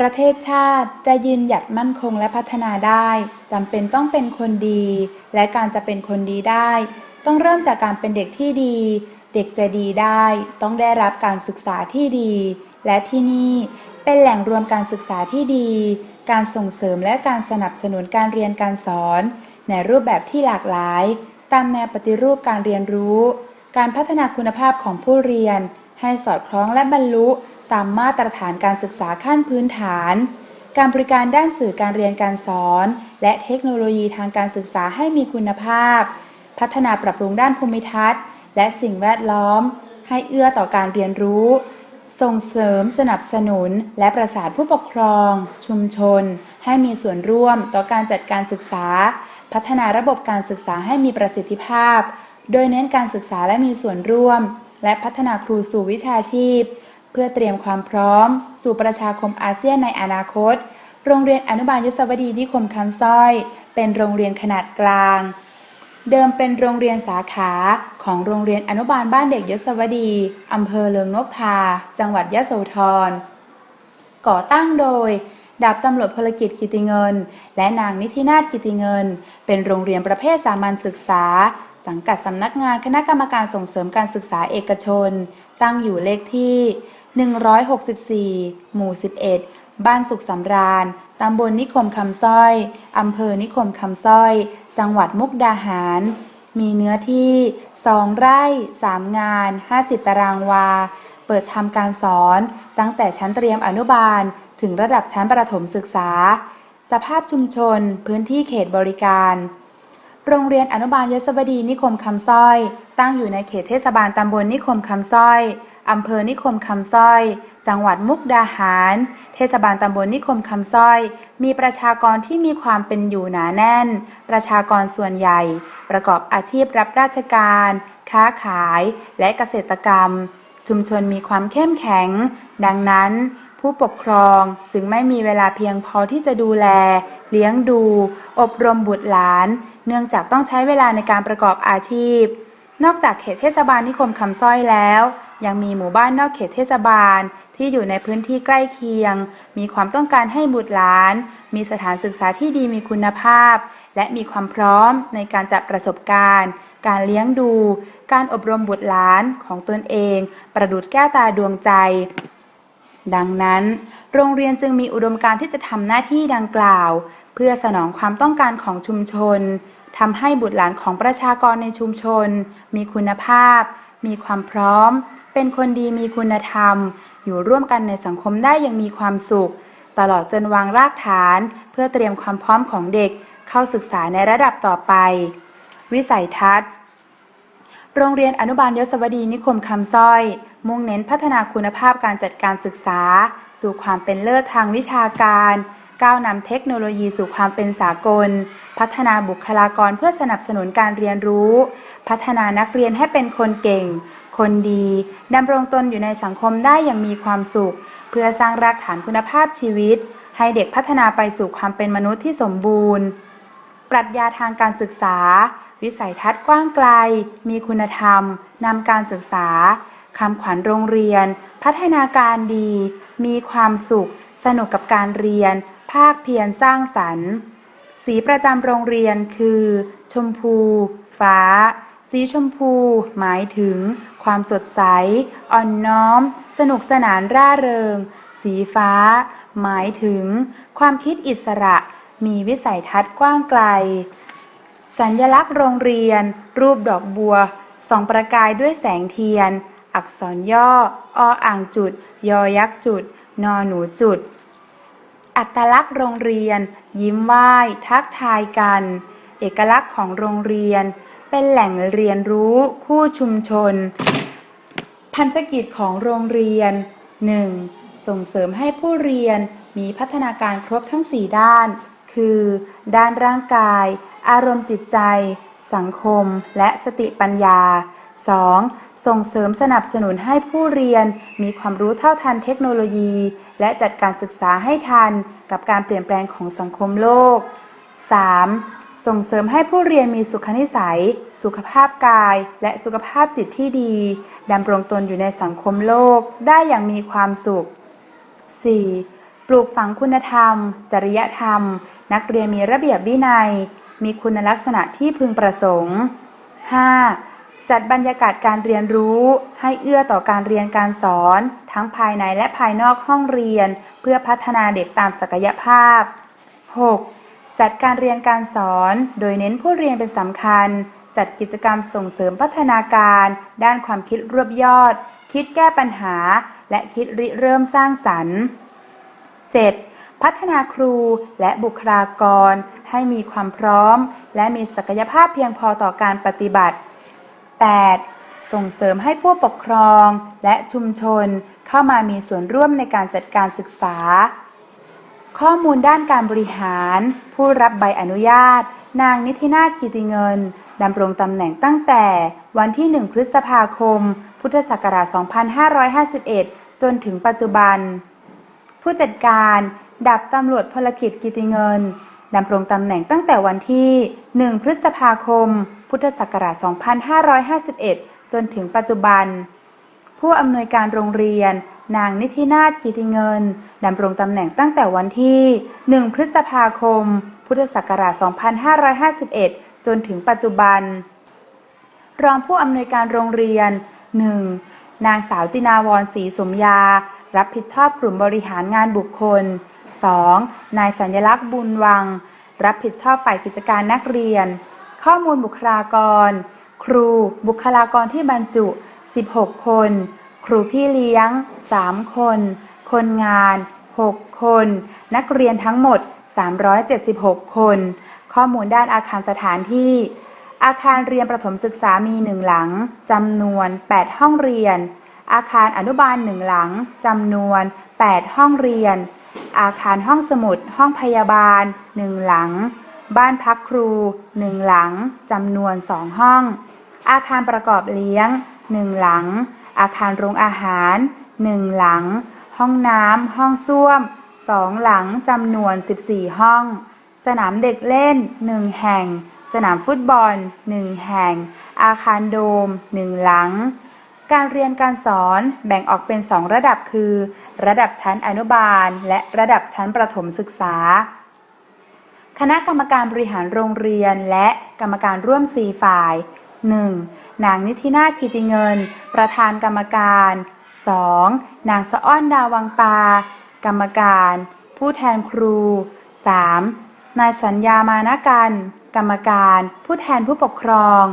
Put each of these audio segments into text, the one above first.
ประเทศชาติจะยืนหยัดมั่นคงและพัฒนาได้จำเป็นต้องเป็นคนดี และการจะเป็นคนดีได้ ต้องเริ่มจากการเป็นเด็กที่ดี เด็กจะดีได้ ต้องได้รับการศึกษาที่ดี และที่นี่เป็นแหล่งรวมการศึกษาที่ดี การส่งเสริมและการสนับสนุนการเรียนการสอน ในรูปแบบที่หลากหลาย ตามแนวปฏิรูปการเรียนรู้ การพัฒนาคุณภาพของผู้เรียน ให้สอดคล้องและบรรลุ ตามมาตรฐานการศึกษาขั้นพื้นฐาน การบริการด้านสื่อการเรียนการสอน และเทคโนโลยีทางการศึกษาให้มีคุณภาพ พัฒนาปรับปรุงด้านภูมิทัศน์ และสิ่งแวดล้อม ให้เอื้อต่อการเรียนรู้ ส่งเสริมสนับสนุน และประสานผู้ปกครอง ชุมชน ให้มีส่วนร่วมต่อการจัดการศึกษา พัฒนาระบบการศึกษาให้มีประสิทธิภาพ โดยเน้นการศึกษาและมีส่วนร่วม และพัฒนาครูสู่วิชาชีพ เพื่อเตรียมความพร้อม สู่ประชาคมอาเซียนในอนาคต โรงเรียนอนุบาลยศวดีนิคมคำสร้อย เป็นโรงเรียนขนาดกลาง เดิมเป็นโรงเรียนสาขาของโรงเรียนอนุบาลบ้านเด็กยศวดีอำเภอเลิงนกทา จังหวัดยะโสธร ก่อตั้งโดยดาบตำรวจพลกิจกิติเงิน และนางนิธินาถกิติเงิน เป็นโรงเรียนประเภทสามัญศึกษา สังกัดสำนักงานคณะกรรมการส่งเสริมการศึกษาเอกชน ตั้งอยู่เลขที่ 164 หมู่ 11 บ้านสุขสำราญ ตำบลนิคมคำสร้อย อำเภอนิคมคำสร้อย จังหวัดมุกดาหาร มีเนื้อที่ 2 ไร่ 3 งาน 50 ตารางวา เปิดทำการสอนตั้งแต่ชั้นเตรียมอนุบาล ถึงระดับชั้นประถมศึกษา สภาพชุมชน พื้นที่เขตบริการ โรงเรียนอนุบาลยศวดีนิคมคำสร้อย ตั้งอยู่ในเขตเทศบาลตำบลนิคมคำสร้อย อำเภอนิคมคำสร้อย จังหวัดมุกดาหาร เทศบาลตำบลนิคมคำสร้อย มีประชากรที่มีความเป็นอยู่หนาแน่น ประชากรส่วนใหญ่ ประกอบอาชีพรับราชการ ค้าขาย และเกษตรกรรม ชุมชนมีความเข้มแข็ง ดังนั้นผู้ปกครองจึงไม่มีเวลาเพียงพอที่จะดูแล เลี้ยงดู อบรมบุตรหลาน เนื่องจากต้องใช้เวลาในการประกอบอาชีพ นอกจากเขตเทศบาลนิคมคำสร้อยแล้ว ยังมีหมู่บ้านนอกเขตเทศบาล ที่อยู่ในพื้นที่ใกล้เคียง มีความต้องการให้บุตรหลาน มีสถานศึกษาที่ดีมีคุณภาพ และมีความพร้อมในการจัดประสบการณ์ การเลี้ยงดู การอบรมบุตรหลานของตนเอง ประดุดแก้วตาดวงใจ ดังนั้น โรงเรียนจึงมีอุดมการที่จะทำหน้าที่ดังกล่าว เพื่อสนองความต้องการของชุมชนทำให้บุตรหลานของประชากรในชุมชน มีคุณภาพ มีความพร้อม เป็นคนดีมีคุณธรรม อยู่ร่วมกันในสังคมได้อย่างมีความสุข ตลอดจนวางรากฐาน เพื่อเตรียมความพร้อมของเด็กเข้าศึกษาในระดับต่อไป วิสัยทัศน์ โรงเรียนอนุบาลยศวดีนิคมคำสร้อย มุ่งเน้นพัฒนาคุณภาพการจัดการศึกษา สู่ความเป็นเลิศทางวิชาการก้าวนำเทคโนโลยีสู่ความเป็นสากล พัฒนาบุคลากรเพื่อสนับสนุนการเรียนรู้ พัฒนานักเรียนให้เป็นคนเก่ง คนดีดำรงตนอยู่ในสังคมได้อย่างมีความสุข เพื่อสร้างรากฐานคุณภาพชีวิต ให้เด็กพัฒนาไปสู่ความเป็นมนุษย์ที่สมบูรณ์ ปรัชญาทางการศึกษา วิสัยทัศน์กว้างไกล มีคุณธรรมนำการศึกษาคำขวัญโรงเรียน พัฒนาการดี มีความสุข สนุกกับการเรียน ภาคเพียรสร้างสรรค์ สีประจำโรงเรียนคือ ชมพู ฟ้า สีชมพู หมายถึง ความสดใส อ่อนน้อม สนุกสนานร่าเริง สีฟ้า หมายถึง ความคิดอิสระ มีวิสัยทัศน์กว้างไกล สัญลักษณ์โรงเรียน รูปดอกบัวส่องประกายด้วยแสงเทียน อักษรย่อ ออ่างจุด ยอยักษ์จุด นอหนูจุด อัตลักษณ์โรงเรียน ยิ้มไหว้ ทักทายกัน เอกลักษณ์ของโรงเรียนเป็นแหล่งเรียนรู้คู่ชุมชน พันธกิจของโรงเรียน 1. ส่งเสริมให้ผู้เรียนมีพัฒนาการครบทั้ง 4 ด้าน คือ ด้านร่างกาย อารมณ์จิตใจ สังคม และสติปัญญา 2. ส่งเสริมสนับสนุนให้ผู้เรียนมีความรู้เท่าทันเทคโนโลยี และจัดการศึกษาให้ทันกับการเปลี่ยนแปลงของสังคมโลก 3. ส่งเสริมให้ผู้เรียนมีสุขนิสัย สุขภาพกาย และสุขภาพจิตที่ดีดำรงตนอยู่ในสังคมโลกได้อย่างมีความสุข 4. ปปลูกฝังคุณธรรม จริยธรรม นักเรียนมีระเบียบวินัย มีคุณลักษณะที่พึงประสงค์ 5. จัดบรรยากาศการเรียนรู้ ให้เอื้อต่อการเรียนการสอน ทั้งภายในและภายนอกห้องเรียน เพื่อพัฒนาเด็กตามศักยภาพ 6. จัดการเรียนการสอน โดยเน้นผู้เรียนเป็นสำคัญ จัดกิจกรรมส่งเสริมพัฒนาการ ด้านความคิดรวบยอด คิดแก้ปัญหา และคิดริเริ่มสร้างสรรค์ 7. พัฒนาครูและบุคลากร ให้มีความพร้อม และมีศักยภาพเพียงพอต่อการปฏิบัติ 8. ส่งเสริมให้ผู้ปกครองและชุมชนเข้ามามีส่วนร่วมในการจัดการศึกษา ข้อมูลด้านการบริหาร ผู้รับใบอนุญาต นางนิตินาถกิติเงินดำรงตำแหน่งตั้งแต่วันที่ 1 พฤษภาคม พุทธศักราช 2551 จนถึงปัจจุบัน ผู้จัดการดับตำรวจพลกิจกิติเงินดำรงตำแหน่งตั้งแต่วันที่ 1 พฤษภาคม พุทธศักราช 2551 จนถึงปัจจุบัน ผู้อำนวยการโรงเรียน นางนิตินาถกิติเงินดำรงตำแหน่งตั้งแต่วันที่ 1 พฤษภาคม พุทธศักราช 2551 จนถึงปัจจุบัน รองผู้อำนวยการโรงเรียน 1. นางสาวจินาวรศรีสมยา รับผิดชอบกลุ่มบริหารงานบุคคล 2. นายสัญลักษณ์บุญวัง รับผิดชอบฝ่ายกิจการนักเรียน ข้อมูลบุคลากร ครู บุคลากรที่บรรจุ 16 คน ครูพี่เลี้ยง 3 คน คนงาน 6 คน นักเรียนทั้งหมด 376 คน ข้อมูลด้านอาคารสถานที่ อาคารเรียนประถมศึกษามีหนึ่งหลังจำนวน 8 ห้องเรียน อาคารอนุบาลหนึ่งหลังจำนวน 8 ห้องเรียน อาคารห้องสมุด ห้องพยาบาลหนึ่งหลัง บ้านพักครูหนึ่งหลังจำนวนสองห้อง อาคารประกอบเลี้ยงหนึ่งหลัง อาคารโรงอาหารหนึ่งหลัง ห้องน้ำ ห้องส้วมสองหลังจำนวน 14 ห้อง สนามเด็กเล่นหนึ่งแห่ง สนามฟุตบอลหนึ่งแห่ง อาคารโดมหนึ่งหลัง การเรียนการสอนแบ่งออกเป็น 2 ระดับคือ ระดับชั้นอนุบาล และระดับชั้นประถมศึกษาคณะกรรมการบริหารโรงเรียนและกรรมการร่วม 4 ฝ่าย 1. นางนิตินาถกิติเงิน ประธานกรรมการ 2. นางสะอ้อนดาวังปา กรรมการ ผู้แทนครู 3. นายสัญญามานากัน กรรมการ ผู้แทนผู้ปกครอง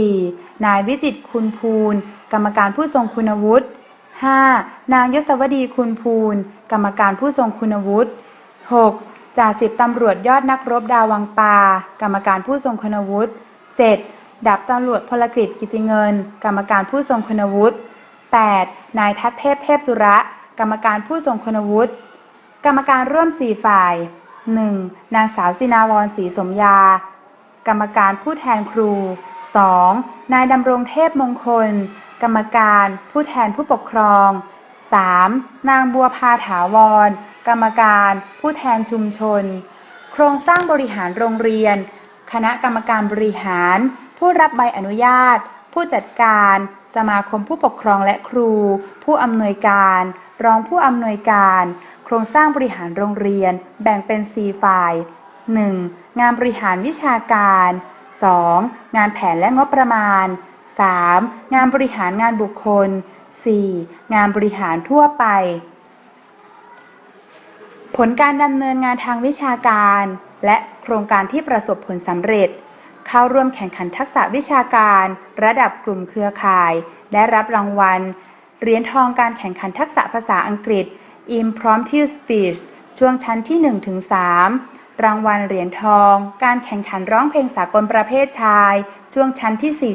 4. นายวิจิตคุณภูล กรรมการผู้ทรงคุณวุฒิ 5. นางยศวดีคุณภูล กรรมการผู้ทรงคุณวุฒิ 6. จ่าสิบตำรวจยอดนักรบดาวังปา กรรมการผู้ทรงคุณวุฒิ 7. ดับตำรวจพลกฤษกิติเงิน กรรมการผู้ทรงคุณวุฒิ 8. นายทัศเทพเทพสุระ กรรมการผู้ทรงคุณวุฒิ กรรมการร่วม 4 ฝ่าย 1. นางสาวจินาวรศรีสมยา กรรมการผู้แทนครู 2. นายดำรงเทพมงคล กรรมการผู้แทนผู้ปกครอง 3. นางบัวพาถาวร กรรมการผู้แทนชุมชน โครงสร้างบริหารโรงเรียน คณะกรรมการบริหาร ผู้รับใบอนุญาต ผู้จัดการ สมาคมผู้ปกครองและครู ผู้อำนวยการ รองผู้อำนวยการ โครงสร้างบริหารโรงเรียน แบ่งเป็น 4 ฝ่าย 1. งานบริหารวิชาการ 2. งานแผนและงบประมาณ 3. งานบริหารงานบุคคล 4. งานบริหารทั่วไป ผลการดำเนินงานทางวิชาการ และโครงการที่ประสบผลสำเร็จ เข้าร่วมแข่งขันทักษะวิชาการ ระดับกลุ่มเครือข่าย ได้รับรางวัล เหรียญทองการแข่งขันทักษะภาษาอังกฤษ Impromptu Speech ช่วงชั้นที่1-3รางวัลเหรียญทอง การแข่งขันร้องเพลงสากลประเภทชาย ช่วงชั้นที่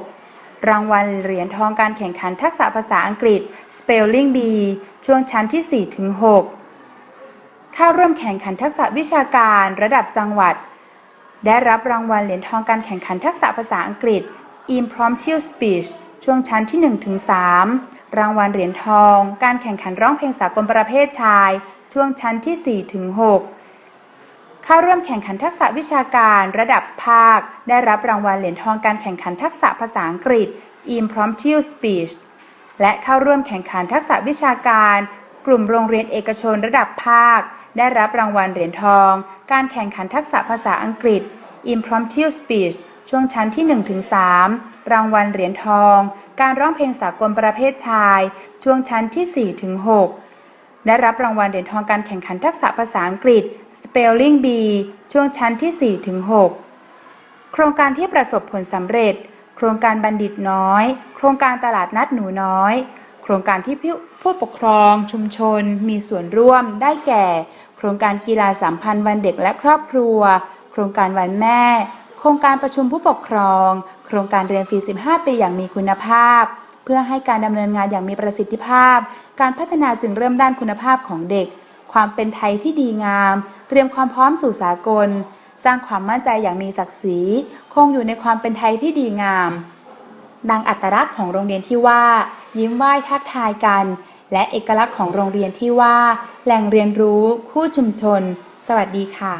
4-6รางวัลเหรียญทองการแข่งขันทักษะภาษาอังกฤษ Spelling Bee ช่วงชั้นที่4-6เข้าร่วมแข่งขันทักษะวิชาการระดับจังหวัด ได้รับรางวัลเหรียญทองการแข่งขันทักษะภาษาอังกฤษ Impromptu Speech ช่วงชั้นที่ 1-3 รางวัลเหรียญทอง การแข่งขันร้องเพลงสากลประเภทชาย ช่วงชั้นที่ 4-6 เข้าร่วมแข่งขันทักษะวิชาการระดับภาค ได้รับรางวัลเหรียญทองการแข่งขันทักษะภาษาอังกฤษ Impromptu Speech และเข้าร่วมแข่งขันทักษะวิชาการ กลุ่มโรงเรียนเอกชนระดับภาค ได้รับรางวัลเหรียญทอง การแข่งขันทักษะภาษาอังกฤษ Impromptu Speech ช่วงชั้นที่ 1-3 รางวัลเหรียญทอง การร้องเพลงสากลประเภทชาย ช่วงชั้นที่ 4-6 ได้รับรางวัลเหรียญทองการแข่งขันทักษะภาษาอังกฤษ Spelling Bee ช่วงชั้นที่ 4-6 โครงการที่ประสบผลสำเร็จ โครงการบัณฑิตน้อย โครงการตลาดนัดหนูน้อย ครงการที่ผู้ปกครองชุมชน มีส่วนร่วมได้แก่ โครงการกีฬาสัมพันธ์วันเด็กและครอบครัว โครงการวันแม่ โครงการประชุมผู้ปกครอง โครงการเรียนฟรี 15 ปีอย่างมีคุณภาพ เพื่อให้การดำเนินงานอย่างมีประสิทธิภาพ การพัฒนาจึงเริ่มด้านคุณภาพของเด็ก ความเป็นไทยที่ดีงาม เตรียมความพร้อมสู่สากล สร้างความมั่นใจอย่างมีศักดิ์ศรี คงอยู่ในความเป็นไทยที่ดีงาม ดังอัตลักษณ์ของโรงเรียนที่ว่า ยิ้มไหว้ทักทายกัน และเอกลักษณ์ของโรงเรียนที่ว่า แหล่งเรียนรู้ คู่ชุมชน สวัสดีค่ะ